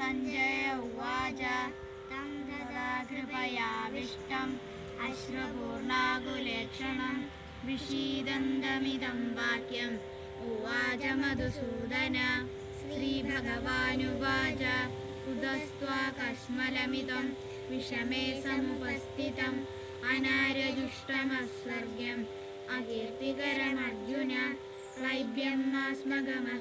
सञ्जय उवाच तं तदा कृपयाविष्टम् अश्रुपूर्णाकुलेक्षणं विषीदन्तमिदं वाक्यम् उवाच मधुसूदन श्रीभगवानुवाच उदस्त्वाकश्मलमिदं विषमे समुपस्थितम् अनार्यजुष्टमस्वर्ग्यम् अकीर्तिकरमर्जुन क्लैब्यं नास्मगमः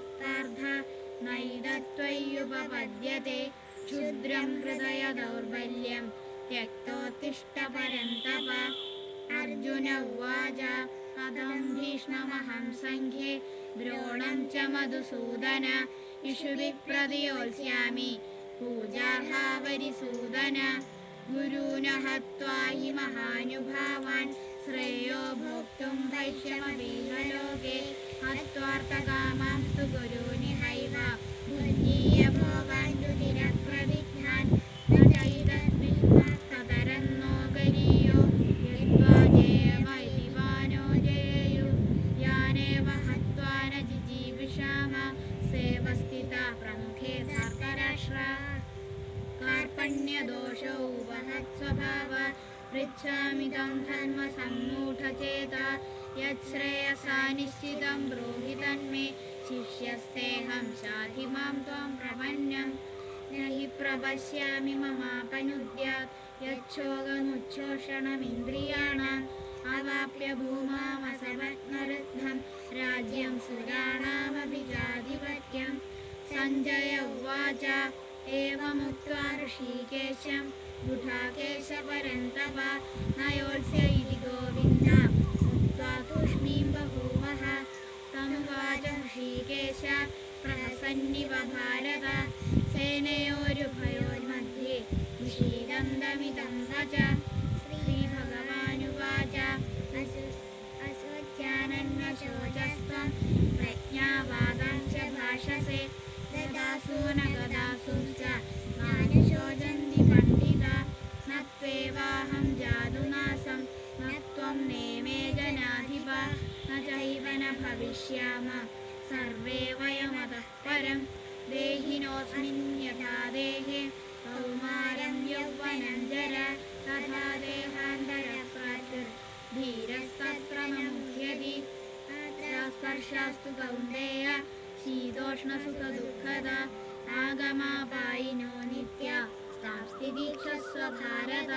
पार्थ नैदत्वय्युपपद्यते क्षुद्रं हृदय दौर्बल्यं त्यक्तोत्तिष्ठ परन्तप अर्जुन उवाच कथं भीष्ममहं सङ्ख्ये द्रोणं च मधुसूदन इषुभिः प्रतियोत्स्यामि पूजार्हावरिसूदन गुरून् हत्वा हि महानुभावान् श्रेयो भोक्तुं भैष्यमपीह लोके हत्वार्थकामांस्तु गुरूनिहैव कार्पण्यदोषो वहत्स्वभाव पृच्छामि तं धर्मसम्मूढचेता यच्छ्रेयसा निश्चितं ब्रूहि तन्मे शिष्यस्तेऽहं शाधि माँ त्वां प्रपन्यं न हि प्रपश्यामि ममापनुद्यात् यच्छोगमुच्छोषणमिन्द्रियाणाम्। अवाप्य भूमामसवत्नरुद्धं राज्यं सुराणामपि चाधिपत्यं सञ्जय उवाच। एवमुक्त्वा ऋषिकेशं गुढाकेश परन्तप नयोत्स्य इति गोविन्द उक्त्वा तूष्णीं बभूवः तमुवाच ऋषिकेश प्रहसन्निव भारत सेनयोरुभयोर्मध्ये ഭവിഷ്യാമ സർവേ വയമതഃ പരം ദേഹിനോസ്മിന്യഥാ ദേഹേ കൗമാരം യൗവനം ജര തഥാ ദേഹാന്തരപ്രാചുർ ധീരസ്തത്ര മുഹ്യതി സ്പർശാസ്തു കൗന്ദേയ ശീതോഷ്ണസുഖ ദുഃഖത ആഗമാപായിനോ നിത്യ സ്ഥാസ്ഥിതീക്ഷസ്വ ഭാരത